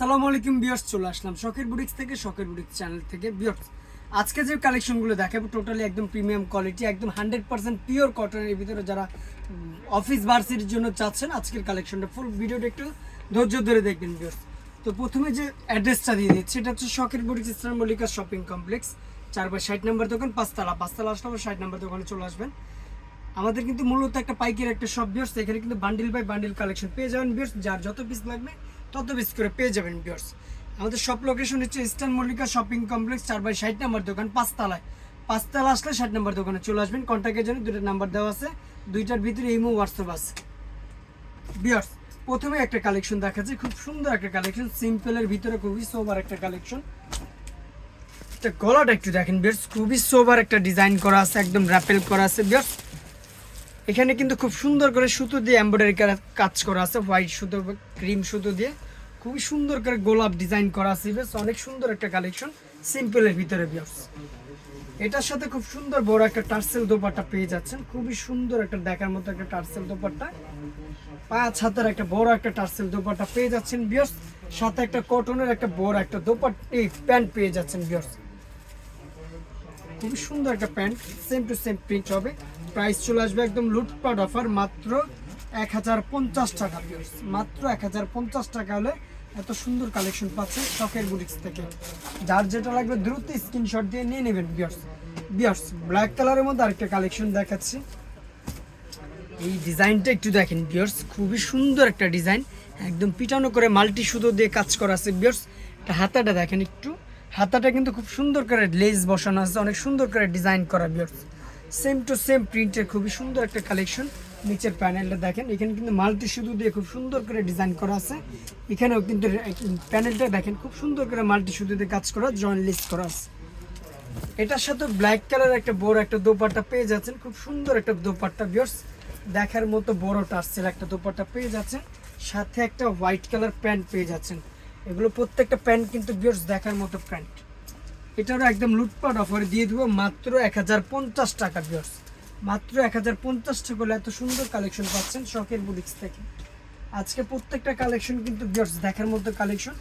আসসালামু আলাইকুম বিয়ার্স চলে আসলাম শখের বুটিক্স থেকে, শখের বুটিক্স চ্যানেল থেকে। বিয়ার্স আজকে যে কালেকশনগুলো দেখাবো টোটালি একদম প্রিমিয়াম কোয়ালিটি একদম হান্ড্রেড পার্সেন্ট পিওর কটনের ভিতরে যারা অফিস ভার্সিটির জন্য চাচ্ছেন, আজকের কালেকশনটা ফুল ভিডিওটা একটু ধৈর্য ধরে দেখবেন বিয়ার্স তো প্রথমে যে অ্যাড্রেসটা দিয়ে দিচ্ছি, এটা হচ্ছে শখের boutiques Islam Mallika shopping complex চার বাই ষাট নম্বর দোকান, পাঁচতলা। পাঁচতলা আসলে ষাট নম্বর দোকানে চলে আসবেন। আমাদের কিন্তু মূলত একটা পাইকের একটা শপ বিয়ার্স এখানে কিন্তু বান্ডিল বাই বান্ডিল কালেকশন পেয়ে যাবেন বিয়ার্স যার যত পিস লাগবে তত পিস করে পেয়ে যাবেন বিয়ার্স আমাদের শপ লোকেশন হচ্ছে ইস্টার্ন মল্লিকা শপিং কমপ্লেক্স, চার বাই ষাট নম্বর দোকান, পাঁচতলায়। পাঁচতলা আসলে ষাট নম্বর দোকানে চলে আসবেন। কন্ট্যাক্টের জন্য দুটো নাম্বার দেওয়া আছে। দুইটার ভিতরে ইমো হোয়াটসঅ্যাপ আছে। বিয়ার্স প্রথমে একটা কালেকশন দেখাচ্ছে খুব সুন্দর একটা কালেকশন সিম্পলের ভিতরে খুবই সোবার একটা কালেকশন গলাটা একটু দেখেন বিয়ার্স খুবই সোবার একটা ডিজাইন করা আছে, একদম র্যাপেল করা আছে। বিয়ার্স এখানে কিন্তু খুব সুন্দর করে সুতো দিয়ে এমব্রয়ডারি কাজ করা আছে হোয়াইট সুতো ক্রিম সুতো দিয়ে। খুবই সুন্দর করে গোলাপ ডিজাইন করা আছে অনেক সুন্দর একটা কালেকশন সিম্পলের ভিতরে বিয়ার্স এটার সাথে খুব সুন্দর বড় একটা টার্সেল দোপাট্টা পেয়ে যাচ্ছেন। খুবই সুন্দর একটা দেখার মতো একটা টার্সেল দোপাট্টা। পাঁচ হাতের একটা বড় একটা টার্সেল দোপাট্টা পেয়ে যাচ্ছেন বিয়ার্স সাথে একটা কটনের একটা বড় একটা দোপাট এই প্যান্ট পেয়ে যাচ্ছেন বিয়ার্স খুবই সুন্দর একটা pant same to same print হবে। প্রাইস চলে আসবে একদম লুটপাট অফার মাত্র এক হাজার পঞ্চাশ টাকা। মাত্র এক হাজার পঞ্চাশ টাকা হলে এত সুন্দর কালেকশন পাচ্ছে শখের বুটিক্স থেকে। যার যেটা লাগবে দ্রুত স্ক্রিনশট দিয়ে নিয়ে নেবেন বিয়ার্স বিয়ার্স ব্ল্যাক কালারের মধ্যে আরেকটা কালেকশন দেখাচ্ছি। এই ডিজাইনটা একটু দেখেন বিয়ার্স খুবই সুন্দর একটা ডিজাইন। একদম পিটানো করে মাল্টি সুতো দিয়ে কাজ করা আছে বিয়ার্স হাতাটা দেখেন একটু। হাতাটা কিন্তু খুব সুন্দর করে লেস বসানো আছে, অনেক সুন্দর করে ডিজাইন করা বিয়ার্স সেম টু সেম প্রিন্টের খুবই সুন্দর একটা কালেকশন নিচের প্যানেলটা দেখেন, এখানে কিন্তু মাল্টি সুতো দিয়ে খুব সুন্দর করে ডিজাইন করা আছে। এখানেও কিন্তু প্যানেলটা দেখেন, খুব সুন্দর করে মাল্টি সুতো দিয়ে কাজ করা জয়েন্ট লিস্ট করা আছে। এটার সাথে ব্ল্যাক কালার একটা বড় একটা দোপাট্টা পেয়ে যাচ্ছেন, খুব সুন্দর একটা দোপাট্টা বিয়ার্স দেখার মতো বড় টার্সেল একটা দোপাট্টা পেয়ে যাচ্ছেন, সাথে একটা হোয়াইট কালার প্যান্ট পেয়ে যাচ্ছেন। এগুলো প্রত্যেকটা প্যান্ট কিন্তু বিয়ার্স দেখার মতো প্যান্ট এটারও একদম লুটপাট অফারে দিয়ে দেবো মাত্র এক হাজার পঞ্চাশ টাকা বিয়ার্স মাত্র এক হাজার পঞ্চাশ টাকা হলে এত সুন্দর কালেকশন পাচ্ছেন শখের বুটিক্স থেকে। আজকে প্রত্যেকটা কালেকশন কিন্তু বিয়ার্স দেখার মতো কালেকশন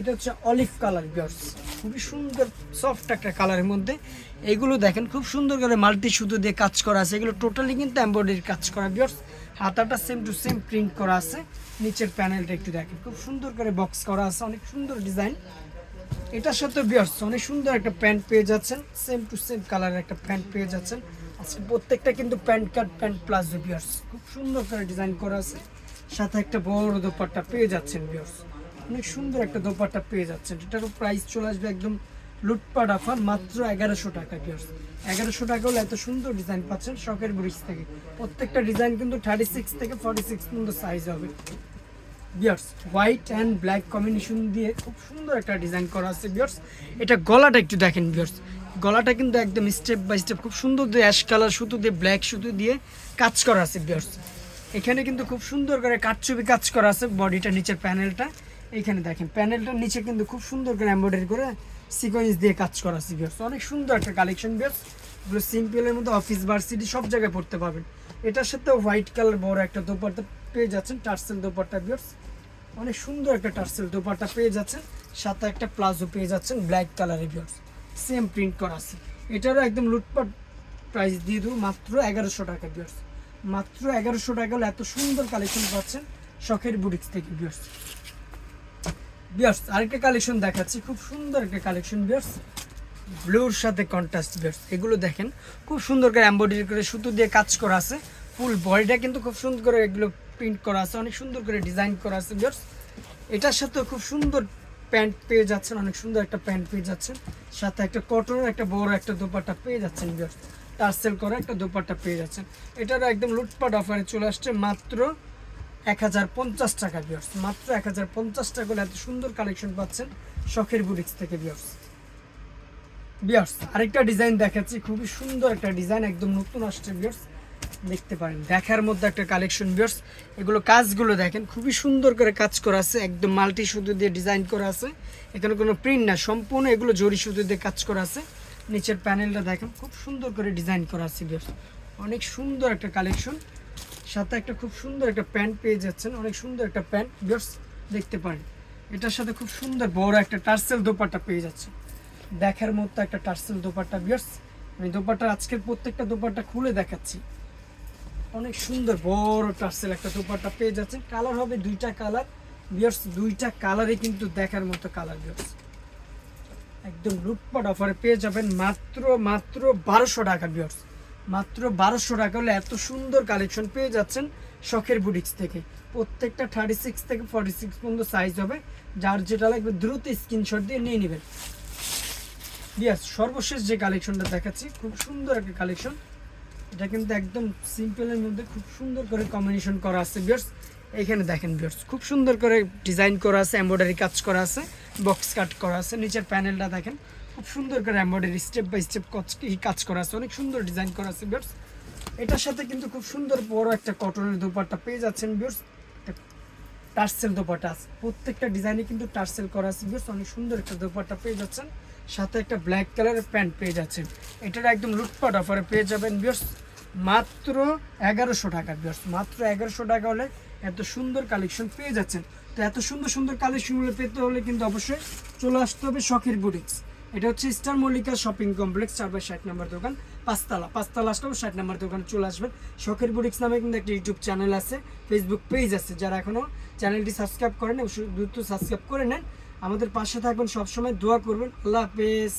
এটা হচ্ছে অলিভ কালার বিয়ার্স খুবই সুন্দর সফট একটা কালারের মধ্যে। এগুলো দেখেন, খুব সুন্দর করে মাল্টি সুতো দিয়ে কাজ করা আছে। এগুলো টোটালি কিন্তু এমব্রয়ডারি কাজ করা বিয়ার্স হাতাটা সেম টু সেম প্রিন্ট করা আছে। নিচের প্যানেলটা একটু দেখেন, খুব সুন্দর করে বক্স করা আছে। অনেক সুন্দর ডিজাইন এটার সাথে বিয়ার্স অনেক সুন্দর একটা প্যান্ট পেয়ে যাচ্ছেন সেম টু সেম কালারের একটা প্যান্ট পেয়ে যাচ্ছেন। আজকে প্রত্যেকটা কিন্তু pant cut, pant palazzo viewers খুব সুন্দর করে ডিজাইন করা আছে। সাথে একটা বড় দোপাট্টা পেয়ে যাচ্ছেন বিয়ার্স অনেক সুন্দর একটা দোপাট্টা পেয়ে যাচ্ছেন। এটারও প্রাইস চলে আসবে একদম লুটপাট অফার মাত্র এগারোশো টাকা বিয়ার্স এগারোশো টাকা হলে এত সুন্দর ডিজাইন পাচ্ছেন শখের ব্রিজ থেকে। প্রত্যেকটা ডিজাইন কিন্তু থার্টি সিক্স থেকে ফর্টি সিক্স পর্যন্ত সাইজ হবে। Viewers white and black combination দিয়ে খুব সুন্দর একটা ডিজাইন করা আছে বিয়ার্স এটা গলাটা একটু দেখেন বিয়ার্স গলাটা কিন্তু একদম স্টেপ বাই স্টেপ খুব সুন্দর দিয়ে অ্যাশ কালার সুতো দিয়ে ব্ল্যাক সুতো দিয়ে কাজ করা আছে বিয়ার্স এখানে কিন্তু খুব সুন্দর করে কাঠছবি কাজ করা আছে বডিটা, নিচের প্যানেলটা এখানে দেখেন প্যানেলটার নিচে কিন্তু খুব সুন্দর করে এমব্রয়ডারি করে সিকোয়েন্স দিয়ে কাজ করা আছে বিয়ার্স অনেক সুন্দর একটা কালেকশন বিয়ার্স এগুলো সিম্পলের মধ্যে অফিস ভার্সিটি সব জায়গায় পড়তে পারবেন। এটার সাথে হোয়াইট কালার বড় একটা দোপাট্টা পেয়ে যাচ্ছেন টার্সেল দোপাট্টা বিয়ার্স অনেক সুন্দর একটা টার্সেল দোপাট্টা পেয়ে যাচ্ছেন। সাথে একটা প্লাজো পেয়ে যাচ্ছেন ব্ল্যাক কালারের বিয়ার্স সেম প্রিন্ট করা আছে। এটারও একদম লুটপাট প্রাইস দিয়ে দেবো মাত্র এগারোশো টাকা বিয়ার্স মাত্র এগারোশো টাকা হলে এত সুন্দর কালেকশন পাচ্ছেন শখের বুটিক্স থেকে বিয়ার্স বিয়ার্স আরেকটা কালেকশন দেখাচ্ছি। খুব সুন্দর একটা কালেকশন বিয়ার্স ব্লুর সাথে কন্ট্রাস্ট বিয়ার্স এগুলো দেখেন, খুব সুন্দর করে এম্ব্রয়ডারি করে সুতো দিয়ে কাজ করা আছে। ফুল বডিটা কিন্তু খুব সুন্দর করে এগুলো প্রিন্ট করা আছে, অনেক সুন্দর করে ডিজাইন করা আছে বিয়ার্স এটার সাথে খুব সুন্দর প্যান্ট পেয়ে যাচ্ছেন, অনেক সুন্দর একটা প্যান্ট পেয়ে যাচ্ছেন। সাথে একটা কটনের একটা বড় একটা দোপাট্টা পেয়ে যাচ্ছেন বিয়ার্স টার্সেল করা একটা দোপাট্টা পেয়ে যাচ্ছেন। এটারও একদম লুটপাট অফারে চলে আসছে, মাত্র এক হাজার পঞ্চাশ টাকা বিয়ার্স মাত্র এক হাজার পঞ্চাশ টাকা হলে এত সুন্দর কালেকশন পাচ্ছেন শখের বুটিক্স থেকে বিয়ার্স বিয়ার্স আরেকটা ডিজাইন দেখাচ্ছি, খুবই সুন্দর একটা ডিজাইন একদম নতুন আসছে বিয়ার্স দেখতে পারেন। দেখার মধ্যে একটা কালেকশন বিয়ার্স এগুলো কাজগুলো দেখেন, খুবই সুন্দর করে কাজ করা আছে, একদম মাল্টি সুতো দিয়ে ডিজাইন করা আছে। এখানে কোনো প্রিন্ট না, সম্পূর্ণ এগুলো জরি সুতো দিয়ে কাজ করা আছে। নিচের প্যানেলটা দেখেন, খুব সুন্দর করে ডিজাইন করা আছে বিয়ার্স অনেক সুন্দর একটা কালেকশন সাথে একটা খুব সুন্দর একটা প্যান্ট পেয়ে যাচ্ছেন, অনেক সুন্দর একটা প্যান্ট বিয়ার্স দেখতে পারেন। এটার সাথে খুব সুন্দর বড় একটা টার্সেল দোপাট্টা পেয়ে যাচ্ছে দেখার মতো একটা টার্সেল দোপাট্টা বিয়ার্স আমি দোপাট্টা আজকের প্রত্যেকটা দোপাট্টা খুলে দেখাচ্ছি। অনেক সুন্দর, বড় টার্সেল একটা দোপাট্টা পেয়ে যাচ্ছেন। কালার হবে দুইটা কালার বিয়ার্স দুইটা কালারই কিন্তু দেখার মতো কালার বিয়ার্স একদম লুটপাট অফারে পেয়ে যাবেন মাত্র মাত্র বারোশো টাকা বিয়ার্স মাত্র বারোশো টাকা হলে এত সুন্দর কালেকশন পেয়ে যাচ্ছেন শখের বুটিক্স থেকে। প্রত্যেকটা থার্টি সিক্স থেকে ফর্টি সিক্স পর্যন্ত সাইজ হবে। যার যেটা লাগবে দ্রুত স্ক্রিনশট দিয়ে নিয়ে নেবেন। বিয়ার্স সর্বশেষ যে কালেকশনটা দেখাচ্ছি, খুব সুন্দর একটা কালেকশন এটা কিন্তু একদম সিম্পলের মধ্যে খুব সুন্দর করে কম্বিনেশন করা আছে বিয়ার্স এখানে দেখেন বিয়ার্স খুব সুন্দর করে ডিজাইন করা আছে এমব্রয়ডারি কাজ করা আছে বক্স কাট করা আছে, নিচের প্যানেলটা দেখেন, খুব সুন্দর করে এমব্রয়ডারি স্টেপ বাই স্টেপ কাজ করা আছে, অনেক সুন্দর ডিজাইন করা আছে বিয়ার্স এটার সাথে কিন্তু খুব সুন্দর বড় একটা কটনের দোপাট্টা পেয়ে যাচ্ছেন বিয়ার্স টার্সেল দোপাট্টা আছে, প্রত্যেকটা ডিজাইনে কিন্তু টার্সেল করা আছে বিয়ার্স অনেক সুন্দর একটা দোপাট্টা পেয়ে যাচ্ছেন, সাথে একটা ব্ল্যাক কালারের প্যান্ট পেয়ে যাচ্ছেন। এটার একদম লুটপাট অফারে পেয়ে যাবেন বিয়ার্স মাত্র এগারোশো টাকা বিয়ার্স মাত্র এগারোশো টাকা হলে এত সুন্দর কালেকশন পেয়ে যাচ্ছেন। তো এত সুন্দর সুন্দর কালেকশনগুলো পেতে হলে কিন্তু অবশ্যই চলে আসতে হবে শখের বুটিক্স এটা হচ্ছে স্টার মল্লিকা শপিং কমপ্লেক্স, চার বাই ষাট নম্বর দোকান, পাঁচতলা। পাঁচতলা আসলেও ষাট নম্বর দোকানে চলে আসবেন। শখের বুটিক্স নামে কিন্তু একটা ইউটিউব চ্যানেল আছে ফেসবুক পেজ আছে। যারা এখনও চ্যানেলটি সাবস্ক্রাইব করেন দ্রুত সাবস্ক্রাইব করে নেন। আমাদের পাশে থাকবেন সবসময়। দোয়া করবেন। আল্লাহ হাফেজ।